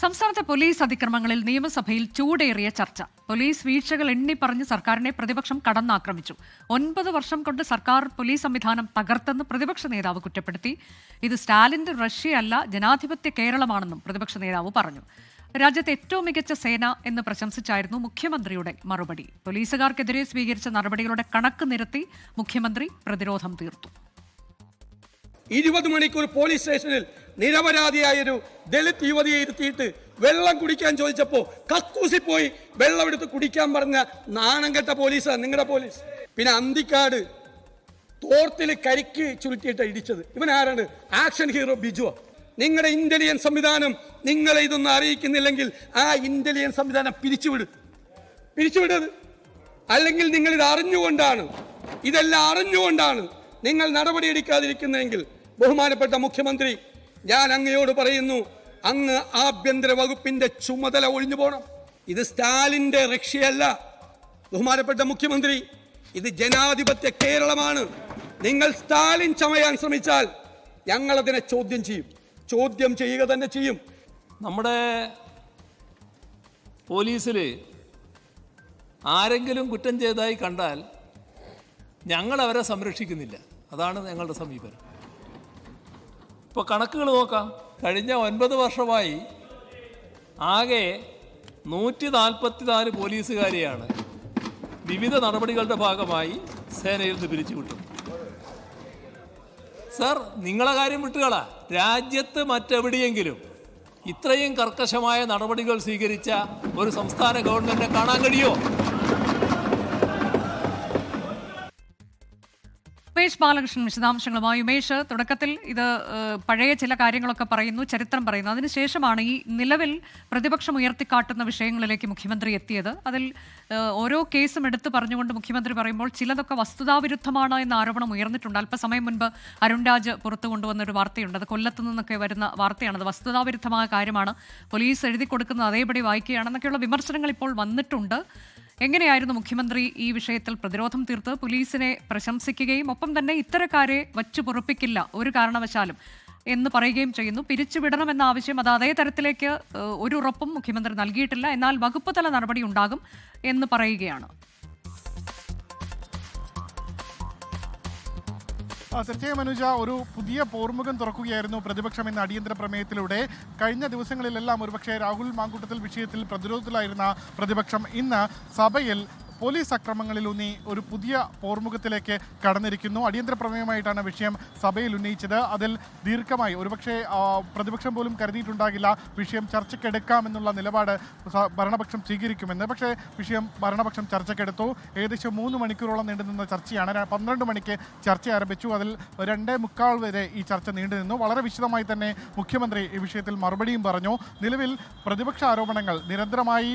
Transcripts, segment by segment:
സംസ്ഥാനത്തെ പോലീസ് അതിക്രമങ്ങളിൽ നിയമസഭയിൽ ചൂടേറിയ ചർച്ച. പോലീസ് വീഴ്ചകൾ എണ്ണി പറഞ്ഞ് സർക്കാരിനെ പ്രതിപക്ഷം കടന്നാക്രമിച്ചു. ഒൻപത് വർഷം കൊണ്ട് സർക്കാർ പോലീസ് സംവിധാനം തകർത്തെന്ന് പ്രതിപക്ഷ നേതാവ് കുറ്റപ്പെടുത്തി. ഇത് സ്റ്റാലിന്റെ റഷ്യയല്ല ജനാധിപത്യ കേരളമാണെന്നും പ്രതിപക്ഷ നേതാവ് പറഞ്ഞു. രാജ്യത്തെ ഏറ്റവും മികച്ച സേന എന്ന് പ്രശംസിച്ചായിരുന്നു മുഖ്യമന്ത്രിയുടെ മറുപടി. പോലീസുകാർക്കെതിരെ സ്വീകരിച്ച നടപടികളുടെ കണക്ക് നിരത്തി മുഖ്യമന്ത്രി പ്രതിരോധം തീർത്തു. ഇരുപത് മണിക്കൂർ പോലീസ് സ്റ്റേഷനിൽ നിരപരാധിയായൊരു ദളിത് യുവതിയെ ഇരുത്തിയിട്ട് വെള്ളം കുടിക്കാൻ ചോദിച്ചപ്പോൾ കക്കൂസി പോയി വെള്ളം എടുത്ത് കുടിക്കാൻ പറഞ്ഞ നാണം കെട്ട പോലീസാണ് നിങ്ങളുടെ പോലീസ്. പിന്നെ അന്തിക്കാട് തോർത്തിൽ കരിക്ക് ചുരുട്ടിയിട്ട് ഇടിച്ചത്. ഇവൻ ആരാണ് ആക്ഷൻ ഹീറോ ബിജുവ. നിങ്ങളുടെ ഇന്റലിജൻസ് സംവിധാനം നിങ്ങളെ ഇതൊന്നും അറിയിക്കുന്നില്ലെങ്കിൽ ആ ഇന്റലിജൻസ് സംവിധാനം പിരിച്ചുവിട്. പിരിച്ചുവിടത് അല്ലെങ്കിൽ നിങ്ങൾ ഇത് അറിഞ്ഞുകൊണ്ടാണ്. ഇതെല്ലാം അറിഞ്ഞുകൊണ്ടാണ് നിങ്ങൾ നടപടിയെടുക്കാതിരിക്കുന്നതെങ്കിൽ ബഹുമാനപ്പെട്ട മുഖ്യമന്ത്രി ഞാൻ അങ്ങയോട് പറയുന്നു അങ്ങ് ആഭ്യന്തര വകുപ്പിന്റെ ചുമതല ഒഴിഞ്ഞു പോകണം ഇത് സ്റ്റാലിന്റെ രക്ഷയല്ല. ബഹുമാനപ്പെട്ട മുഖ്യമന്ത്രി ഇത് ജനാധിപത്യ കേരളമാണ്. നിങ്ങൾ സ്റ്റാലിൻ ചമയാൻ ശ്രമിച്ചാൽ ഞങ്ങൾ അതിനെ ചോദ്യം ചെയ്യും. ചോദ്യം ചെയ്യുക തന്നെ ചെയ്യും. നമ്മുടെ പോലീസിൽ ആരെങ്കിലും കുറ്റം ചെയ്തതായി കണ്ടാൽ ഞങ്ങൾ അവരെ സംരക്ഷിക്കുന്നില്ല. അതാണ് ഞങ്ങളുടെ സമീപനം. ഇപ്പോൾ കണക്കുകൾ നോക്കാം. കഴിഞ്ഞ ഒൻപത് വർഷമായി ആകെ നൂറ്റി നാൽപ്പത്തി നാല് പോലീസുകാരെയാണ് വിവിധ നടപടികളുടെ ഭാഗമായി സേനയിൽ നിന്ന് പിരിച്ചുവിട്ടത്. സർ നിങ്ങളെ കാര്യം വിട്ടുകളാ. രാജ്യത്ത് മറ്റെവിടെയെങ്കിലും ഇത്രയും കർക്കശമായ നടപടികൾ സ്വീകരിച്ച ഒരു സംസ്ഥാന ഗവൺമെന്റിനെ കാണാൻ കഴിയുമോ ഉമേഷ് ബാലകൃഷ്ണൻ വിശദാംശങ്ങളുമായി. ഉമേഷ് തുടക്കത്തിൽ ഇത് പഴയ ചില കാര്യങ്ങളൊക്കെ പറയുന്നു ചരിത്രം പറയുന്നു. അതിനുശേഷമാണ് ഈ നിലവിൽ പ്രതിപക്ഷം ഉയർത്തിക്കാട്ടുന്ന വിഷയങ്ങളിലേക്ക് മുഖ്യമന്ത്രി എത്തിയത്. അതിൽ ഓരോ കേസും എടുത്തു പറഞ്ഞുകൊണ്ട് മുഖ്യമന്ത്രി പറയുമ്പോൾ ചിലതൊക്കെ വസ്തുതാവിരുദ്ധമാണ് എന്ന ആരോപണം ഉയർന്നിട്ടുണ്ട്. അല്പസമയം മുൻപ് അരുൺ രാജ് പുറത്തു കൊണ്ടുവന്ന ഒരു വാർത്തയുണ്ട്. അത് കൊല്ലത്തു നിന്നൊക്കെ വരുന്ന വാർത്തയാണ്. അത് വസ്തുതാവിരുദ്ധമായ കാര്യമാണ്. പോലീസ് എഴുതി കൊടുക്കുന്നത് അതേപടി വായിക്കുകയാണെന്നൊക്കെയുള്ള വിമർശനങ്ങൾ ഇപ്പോൾ വന്നിട്ടുണ്ട്. എങ്ങനെയായിരുന്നു മുഖ്യമന്ത്രി ഈ വിഷയത്തിൽ പ്രതിരോധം തീർത്ത് പോലീസിനെ പ്രശംസിക്കുകയും ഒപ്പം തന്നെ ഇത്തരക്കാരെ വച്ചു പൊറുപ്പിക്കില്ല ഒരു കാരണവശാലും എന്ന് പറയുകയും ചെയ്യുന്നു. പിരിച്ചുവിടണമെന്ന ആവശ്യം അത് അതേ തരത്തിലേക്ക് ഒരു ഉറപ്പും മുഖ്യമന്ത്രി നൽകിയിട്ടില്ല. എന്നാൽ വകുപ്പ് തല നടപടി ഉണ്ടാകും എന്ന് പറയുകയാണ്. തീർച്ചയായും അനുജ ഒരു പുതിയ പോർമുഖം തുറക്കുകയായിരുന്നു പ്രതിപക്ഷം എന്ന അടിയന്തര പ്രമേയത്തിലൂടെ. കഴിഞ്ഞ ദിവസങ്ങളിലെല്ലാം ഒരുപക്ഷെ രാഹുൽ മാങ്കൂട്ടത്തിൽ വിഷയത്തിൽ പ്രതിരോധത്തിലായിരുന്ന പ്രതിപക്ഷം. ഇന്ന് സഭയിൽ പോലീസ് അക്രമങ്ങളിലൂന്നി ഒരു പുതിയ പോർമുഖത്തിലേക്ക് കടന്നിരിക്കുന്നു. അടിയന്തര പ്രമേയമായിട്ടാണ് വിഷയം സഭയിൽ ഉന്നയിച്ചത്. അതിൽ ദീർഘമായി ഒരുപക്ഷെ പ്രതിപക്ഷം പോലും കരുതിയിട്ടുണ്ടാകില്ല വിഷയം ചർച്ചയ്ക്കെടുക്കാമെന്നുള്ള നിലപാട് ഭരണപക്ഷം സ്വീകരിക്കുമെന്ന്. പക്ഷേ വിഷയം ഭരണപക്ഷം ചർച്ചയ്ക്കെടുത്തു. ഏകദേശം മൂന്ന് മണിക്കൂറോളം നീണ്ടുനിന്ന ചർച്ചയാണ്. പന്ത്രണ്ട് മണിക്ക് ചർച്ച ആരംഭിച്ചു. അതിൽ രണ്ടേ മുക്കാൽ വരെ ഈ ചർച്ച നീണ്ടുനിന്നു വളരെ വിശദമായി തന്നെ മുഖ്യമന്ത്രി ഈ വിഷയത്തിൽ മറുപടിയും പറഞ്ഞു. നിലവിൽ പ്രതിപക്ഷ ആരോപണങ്ങൾ നിരന്തരമായി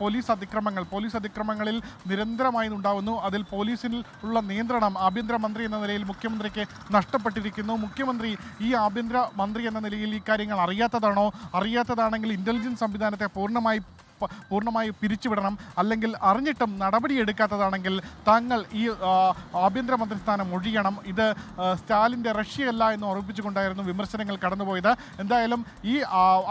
പോലീസ് അതിക്രമങ്ങൾ പോലീസ് അതിക്രമങ്ങളിൽ നിരന്തരമായി ഉണ്ടാവുന്നു. അതിൽ പോലീസിൽ ഉള്ള നിയന്ത്രണം ആഭ്യന്തരമന്ത്രി എന്ന നിലയിൽ മുഖ്യമന്ത്രിക്ക് നഷ്ടപ്പെട്ടിരിക്കുന്നു. മുഖ്യമന്ത്രി ഈ ആഭ്യന്തര മന്ത്രി എന്ന നിലയിൽ ഈ കാര്യങ്ങൾ അറിയാത്തതാണോ? അറിയാത്തതാണെങ്കിൽ ഇന്റലിജൻസ് സംവിധാനത്തെ പൂർണമായി പൂർണമായി പിരിച്ചുവിടണം. അല്ലെങ്കിൽ അറിഞ്ഞിട്ടും നടപടിയെടുക്കാത്തതാണെങ്കിൽ താങ്കൾ ഈ ആഭ്യന്തരമന്ത്രി സ്ഥാനം ഒഴിയണം. ഇത് സ്റ്റാലിന്റെ റഷ്യയല്ല എന്ന് ഉറപ്പിച്ചുകൊണ്ടായിരുന്നു വിമർശനങ്ങൾ കടന്നുപോയത്. എന്തായാലും ഈ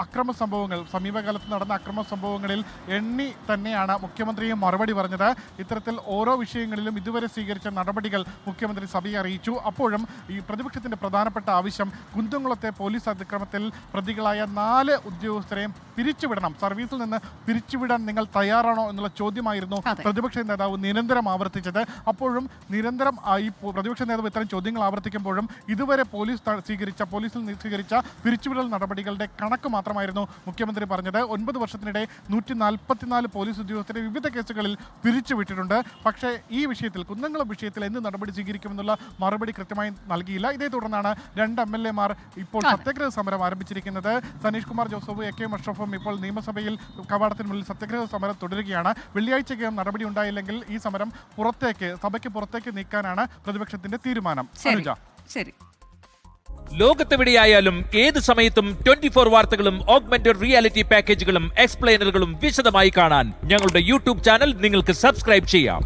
അക്രമ സംഭവങ്ങൾ സമീപകാലത്ത് നടന്ന അക്രമ സംഭവങ്ങളിൽ എണ്ണി തന്നെയാണ് മുഖ്യമന്ത്രിയും മറുപടി പറഞ്ഞത്. ഇത്തരത്തിൽ ഓരോ വിഷയങ്ങളിലും ഇതുവരെ സ്വീകരിച്ച നടപടികൾ മുഖ്യമന്ത്രി സഭയെ അറിയിച്ചു. അപ്പോഴും ഈ പ്രതിപക്ഷത്തിന്റെ പ്രധാനപ്പെട്ട ആവശ്യം കുന്തംകുളത്തെ പോലീസ് അതിക്രമത്തിൽ പ്രതികളായ നാല് ഉദ്യോഗസ്ഥരെയും പിരിച്ചുവിടണം സർവീസിൽ നിന്ന് തിരിച്ചുവിടാൻ നിങ്ങൾ തയ്യാറാണോ എന്നുള്ള ചോദ്യമായിരുന്നു പ്രതിപക്ഷ നേതാവ് നിരന്തരം ആവർത്തിച്ചത്. അപ്പോഴും നിരന്തരം ഈ പ്രതിപക്ഷ നേതാവ് ഇത്തരം ചോദ്യങ്ങൾ ആവർത്തിക്കുമ്പോഴും ഇതുവരെ പോലീസ് സ്വീകരിച്ച പോലീസിൽ സ്വീകരിച്ച പിരിച്ചുവിടൽ നടപടികളുടെ കണക്ക് മാത്രമായിരുന്നു മുഖ്യമന്ത്രി പറഞ്ഞത്. ഒൻപത് വർഷത്തിനിടെ നൂറ്റി നാൽപ്പത്തിനാല് പോലീസ് ഉദ്യോഗസ്ഥരെ വിവിധ കേസുകളിൽ പിരിച്ചുവിട്ടിട്ടുണ്ട്. പക്ഷേ ഈ വിഷയത്തിൽ കുന്നംകുളം വിഷയത്തിൽ എന്ത് നടപടി സ്വീകരിക്കുമെന്നുള്ള മറുപടി കൃത്യമായി നൽകിയില്ല. ഇതേ തുടർന്നാണ് രണ്ട് എം എൽ എമാർ ഇപ്പോൾ സത്യഗ്രഹ സത്യാഗ്രഹ സമരം ആരംഭിച്ചിരിക്കുന്നത്. Saneesh Kumar Joseph A K മഷ്റഫും ഇപ്പോൾ നിയമസഭയിൽ കവാടത്തിന് മുന്നിൽ സത്യാഗ്രഹ സമരം തുടരുകയാണ്. വെള്ളിയാഴ്ചയ്ക്കകം നടപടി ഉണ്ടായില്ലെങ്കിൽ ഈ സമരം പുറത്തേക്ക് സഭയ്ക്ക് പുറത്തേക്ക് നീക്കാനാണ് പ്രതിപക്ഷത്തിന്റെ തീരുമാനം. ശരി ലോകത്തെവിടെയായാലും ഏത് സമയത്തും ട്വന്റി ഫോർ വാർത്തകളും ഓഗ്മെന്റഡ് റിയാലിറ്റി പാക്കേജുകളും എക്സ്പ്ലെയിനറുകളും വിശദമായി കാണാൻ ഞങ്ങളുടെ യൂട്യൂബ് ചാനൽ നിങ്ങൾക്ക് സബ്സ്ക്രൈബ് ചെയ്യാം.